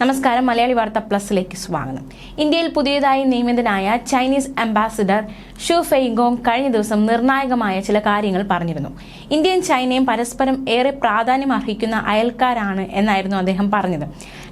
നമസ്കാരം മലയാളി വാർത്ത പ്ലസിലേക്ക് സ്വാഗതം. ഇന്ത്യയിൽ പുതിയതായി നിയമിതനായ ചൈനീസ് അംബാസിഡർ ഷു ഫെയ്ഗോങ് കഴിഞ്ഞ ദിവസം നിർണായകമായ ചില കാര്യങ്ങൾ പറഞ്ഞിരുന്നു. ഇന്ത്യയും ചൈനയും പരസ്പരം ഏറെ പ്രാധാന്യം അർഹിക്കുന്ന അയൽക്കാരാണ് എന്നായിരുന്നു അദ്ദേഹം പറഞ്ഞത്.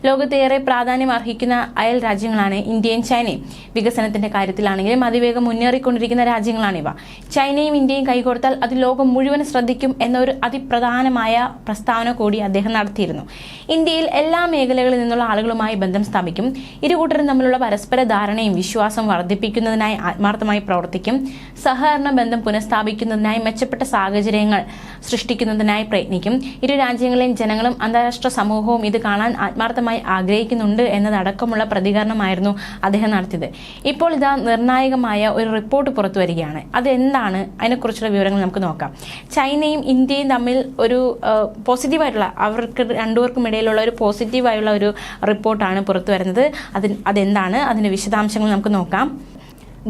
ലോകത്ത് ഏറെ പ്രാധാന്യം അർഹിക്കുന്ന അയൽ രാജ്യങ്ങളാണ് ഇന്ത്യയും ചൈനയും. വികസനത്തിന്റെ കാര്യത്തിലാണെങ്കിലും അതിവേഗം മുന്നേറിക്കൊണ്ടിരിക്കുന്ന രാജ്യങ്ങളാണിവ ചൈനയും ഇന്ത്യയും കൈകോർത്താൽ അത് ലോകം മുഴുവൻ ശ്രദ്ധിക്കും എന്നൊരു അതിപ്രധാനമായ പ്രസ്താവന കൂടി അദ്ദേഹം നടത്തിയിരുന്നു. ഇന്ത്യയിൽ എല്ലാ മേഖലകളിൽ നിന്നുള്ള ആളുകളുമായി ബന്ധം സ്ഥാപിക്കും. ഇരുകൂട്ടരും തമ്മിലുള്ള പരസ്പര ധാരണയും വിശ്വാസം വർദ്ധിപ്പിക്കുന്നതിനായി ആത്മാർത്ഥമായി പ്രവർത്തിക്കും. സഹകരണ ബന്ധം പുനഃസ്ഥാപിക്കുന്നതിനായി മെച്ചപ്പെട്ട സാഹചര്യങ്ങൾ സൃഷ്ടിക്കുന്നതിനായി പ്രയത്നിക്കും. ഇരു രാജ്യങ്ങളെയും ജനങ്ങളും അന്താരാഷ്ട്ര സമൂഹവും ഇത് കാണാൻ ആത്മാർത്ഥമായി ആഗ്രഹിക്കുന്നുണ്ട് എന്നതടക്കമുള്ള പ്രതികരണമായിരുന്നു അദ്ദേഹം നടത്തിയത്. ഇപ്പോൾ ഇതാ നിർണായകമായ ഒരു റിപ്പോർട്ട് പുറത്തു വരികയാണ്. അതെന്താണ്? അതിനെക്കുറിച്ചുള്ള വിവരങ്ങൾ നമുക്ക് നോക്കാം. ചൈനയും ഇന്ത്യയും തമ്മിൽ ഒരു പോസിറ്റീവായിട്ടുള്ള അവർക്ക് രണ്ടുപേർക്കും ഇടയിലുള്ള ഒരു പോസിറ്റീവായുള്ള ഒരു റിപ്പോർട്ടാണ് പുറത്തു വരുന്നത്. അതിന് അതെന്താണ്? അതിന്റെ വിശദാംശങ്ങൾ നമുക്ക് നോക്കാം.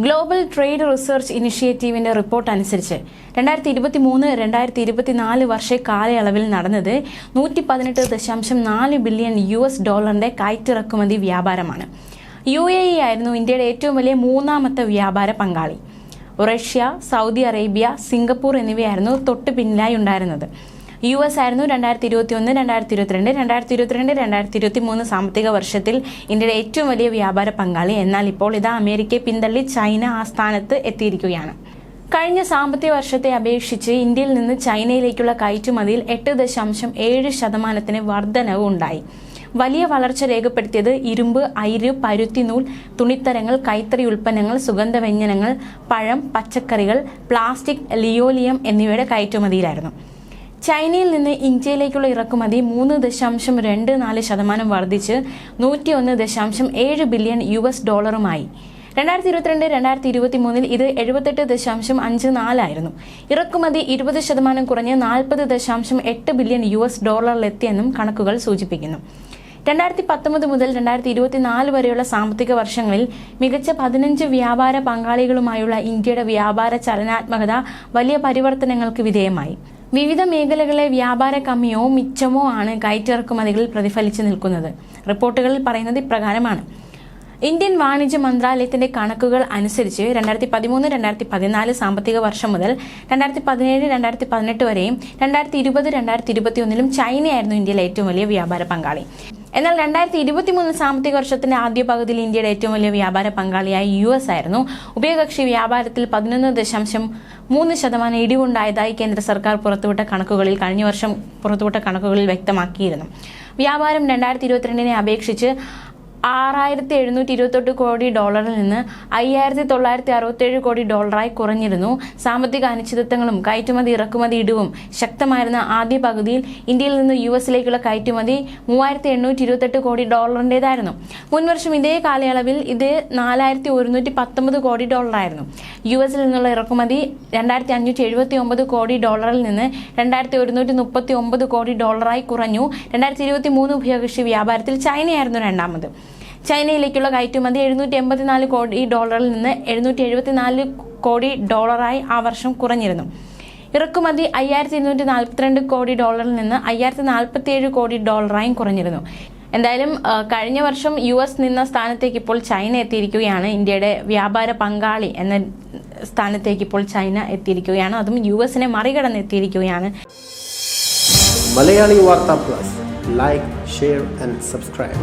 ഗ്ലോബൽ ട്രേഡ് റിസർച്ച് ഇനിഷ്യേറ്റീവിന്റെ റിപ്പോർട്ട് അനുസരിച്ച് രണ്ടായിരത്തി ഇരുപത്തി മൂന്ന് രണ്ടായിരത്തി ഇരുപത്തിനാല് വർഷ കാലയളവിൽ നടന്നത് നൂറ്റി പതിനെട്ട് ദശാംശം നാല് ബില്യൺ യു എസ് ഡോളറിന്റെ കയറ്റിറക്കുമതി വ്യാപാരമാണ്. യു എ ഇ ആയിരുന്നു ഇന്ത്യയുടെ ഏറ്റവും വലിയ മൂന്നാമത്തെ വ്യാപാര പങ്കാളി. റഷ്യ സൗദി അറേബ്യ സിംഗപ്പൂർ എന്നിവയായിരുന്നു തൊട്ട് പിന്നിലായി ഉണ്ടായിരുന്നത്. യു എസ് ആയിരുന്നു രണ്ടായിരത്തി ഇരുപത്തി ഒന്ന് രണ്ടായിരത്തി ഇരുപത്തിരണ്ട് രണ്ടായിരത്തി ഇരുപത്തിരണ്ട് രണ്ടായിരത്തി ഇരുപത്തി മൂന്ന് സാമ്പത്തിക വർഷത്തിൽ ഇന്ത്യയുടെ ഏറ്റവും വലിയ വ്യാപാര പങ്കാളി. എന്നാൽ ഇപ്പോൾ ഇത് അമേരിക്കയെ പിന്തള്ളി ചൈന ആ സ്ഥാനത്ത് എത്തിയിരിക്കുകയാണ്. കഴിഞ്ഞ സാമ്പത്തിക വർഷത്തെ അപേക്ഷിച്ച് ഇന്ത്യയിൽ നിന്ന് ചൈനയിലേക്കുള്ള കയറ്റുമതിയിൽ എട്ട് ദശാംശം ഏഴ് ശതമാനത്തിന് വർധനവ് ഉണ്ടായി. വലിയ വളർച്ച രേഖപ്പെടുത്തിയത് ഇരുമ്പ് അയിര് പരുത്തിനൂൽ തുണിത്തരങ്ങൾ കൈത്തറി ഉൽപ്പന്നങ്ങൾ സുഗന്ധവ്യഞ്ജനങ്ങൾ പഴം പച്ചക്കറികൾ പ്ലാസ്റ്റിക് ലിയോലിയം എന്നിവയുടെ കയറ്റുമതിയിലായിരുന്നു. ചൈനയിൽ നിന്ന് ഇന്ത്യയിലേക്കുള്ള ഇറക്കുമതി മൂന്ന് ദശാംശം രണ്ട് നാല് ശതമാനം വർദ്ധിച്ച് നൂറ്റി ഒന്ന് ദശാംശം ഏഴ് ബില്യൺ യു എസ് ഡോളറുമായി. രണ്ടായിരത്തി ഇരുപത്തിരണ്ട് രണ്ടായിരത്തി ഇരുപത്തി മൂന്നിൽ ഇത് എഴുപത്തെട്ട് ദശാംശം അഞ്ച് നാലായിരുന്നു. ഇറക്കുമതി ഇരുപത് ശതമാനം കുറഞ്ഞ് നാൽപ്പത് ദശാംശം എട്ട് ബില്യൺ യു എസ് ഡോളറിലെത്തിയെന്നും കണക്കുകൾ സൂചിപ്പിക്കുന്നു. രണ്ടായിരത്തി പത്തൊമ്പത് മുതൽ രണ്ടായിരത്തി ഇരുപത്തിനാല് വരെയുള്ള സാമ്പത്തിക വർഷങ്ങളിൽ മികച്ച പതിനഞ്ച് വ്യാപാര പങ്കാളികളുമായുള്ള ഇന്ത്യയുടെ വ്യാപാര ചലനാത്മകത വലിയ പരിവർത്തനങ്ങൾക്ക് വിധേയമായി. വിവിധ മേഖലകളിലെ വ്യാപാര കമ്മിയോ മിച്ചമോ ആണ് കയറ്റിറക്കുമതികളിൽ പ്രതിഫലിച്ചു നിൽക്കുന്നത്. റിപ്പോർട്ടുകളിൽ പറയുന്നത് ഇപ്രകാരമാണ്. ഇന്ത്യൻ വാണിജ്യ മന്ത്രാലയത്തിന്റെ കണക്കുകൾ അനുസരിച്ച് രണ്ടായിരത്തി പതിമൂന്ന് രണ്ടായിരത്തി പതിനാല് സാമ്പത്തിക വർഷം മുതൽ രണ്ടായിരത്തി പതിനേഴ് രണ്ടായിരത്തി പതിനെട്ട് വരെയും രണ്ടായിരത്തി ഇരുപത് രണ്ടായിരത്തി ഇരുപത്തി ഒന്നിലും ചൈനയായിരുന്നു ഇന്ത്യയിലെ ഏറ്റവും വലിയ വ്യാപാര പങ്കാളി. എന്നാൽ രണ്ടായിരത്തി ഇരുപത്തി മൂന്ന് സാമ്പത്തിക വർഷത്തിന്റെ ആദ്യ പകുതിയിൽ ഇന്ത്യയുടെ ഏറ്റവും വലിയ വ്യാപാര പങ്കാളിയായി യു എസ് ആയിരുന്നു. ഉഭയകക്ഷി വ്യാപാരത്തിൽ പതിനൊന്ന് ദശാംശം മൂന്ന് ശതമാനം ഇടിവുണ്ടായതായി കേന്ദ്ര സർക്കാർ പുറത്തുവിട്ട കണക്കുകളിൽ കഴിഞ്ഞ വർഷം പുറത്തുവിട്ട കണക്കുകളിൽ വ്യക്തമാക്കിയിരുന്നു. വ്യാപാരം രണ്ടായിരത്തി ഇരുപത്തിരണ്ടിനെ അപേക്ഷിച്ച് ആറായിരത്തി എഴുന്നൂറ്റി ഇരുപത്തെട്ട് കോടി ഡോളറിൽ നിന്ന് അയ്യായിരത്തി തൊള്ളായിരത്തി അറുപത്തേഴ് കോടി ഡോളറായി കുറഞ്ഞിരുന്നു. സാമ്പത്തിക അനിശ്ചിതത്വങ്ങളും കയറ്റുമതി ഇറക്കുമതി ഇടിവും ശക്തമായിരുന്ന ആദ്യ പകുതിയിൽ ഇന്ത്യയിൽ നിന്ന് യു എസിലേക്കുള്ള കയറ്റുമതി മൂവായിരത്തി എണ്ണൂറ്റി ഇരുപത്തെട്ട് കോടി ഡോളറിന്റെതായിരുന്നു മുൻവർഷം ഇതേ കാലയളവിൽ ഇത് നാലായിരത്തി ഒരുന്നൂറ്റി പത്തൊമ്പത് കോടി ഡോളറായിരുന്നു. യു എസിൽ നിന്നുള്ള ഇറക്കുമതി രണ്ടായിരത്തി അഞ്ഞൂറ്റി എഴുപത്തി ഒമ്പത് കോടി ഡോളറിൽ നിന്ന് രണ്ടായിരത്തി ഒരുന്നൂറ്റി മുപ്പത്തി ഒമ്പത് കോടി ഡോളറായി കുറഞ്ഞു. രണ്ടായിരത്തി ഇരുപത്തി മൂന്ന് ഉഭയകക്ഷി വ്യാപാരത്തിൽ ചൈനയായിരുന്നു രണ്ടാമത്. ചൈനയിലേക്കുള്ള കയറ്റുമതി എഴുന്നൂറ്റി എൺപത്തിനാല് കോടി ഡോളറിൽ നിന്ന് എഴുന്നൂറ്റി എഴുപത്തിനാല് കോടി ഡോളറായി ആ വർഷം കുറഞ്ഞിരുന്നു. ഇറക്കുമതി അയ്യായിരത്തി ഇരുന്നൂറ്റി നാൽപ്പത്തിരണ്ട് കോടി ഡോളറിൽ നിന്ന് അയ്യായിരത്തി നാൽപ്പത്തി ഏഴ് കോടി ഡോളറായും കുറഞ്ഞിരുന്നു. എന്തായാലും കഴിഞ്ഞ വർഷം യു എസ് നിന്ന സ്ഥാനത്തേക്ക് ഇപ്പോൾ ചൈന എത്തിയിരിക്കുകയാണ്. ഇന്ത്യയുടെ വ്യാപാര പങ്കാളി എന്ന സ്ഥാനത്തേക്ക് ഇപ്പോൾ ചൈന എത്തിയിരിക്കുകയാണ്. അതും യു എസിനെ മറികടന്ന് എത്തിയിരിക്കുകയാണ്. Malayali Vartha plus. Like share and subscribe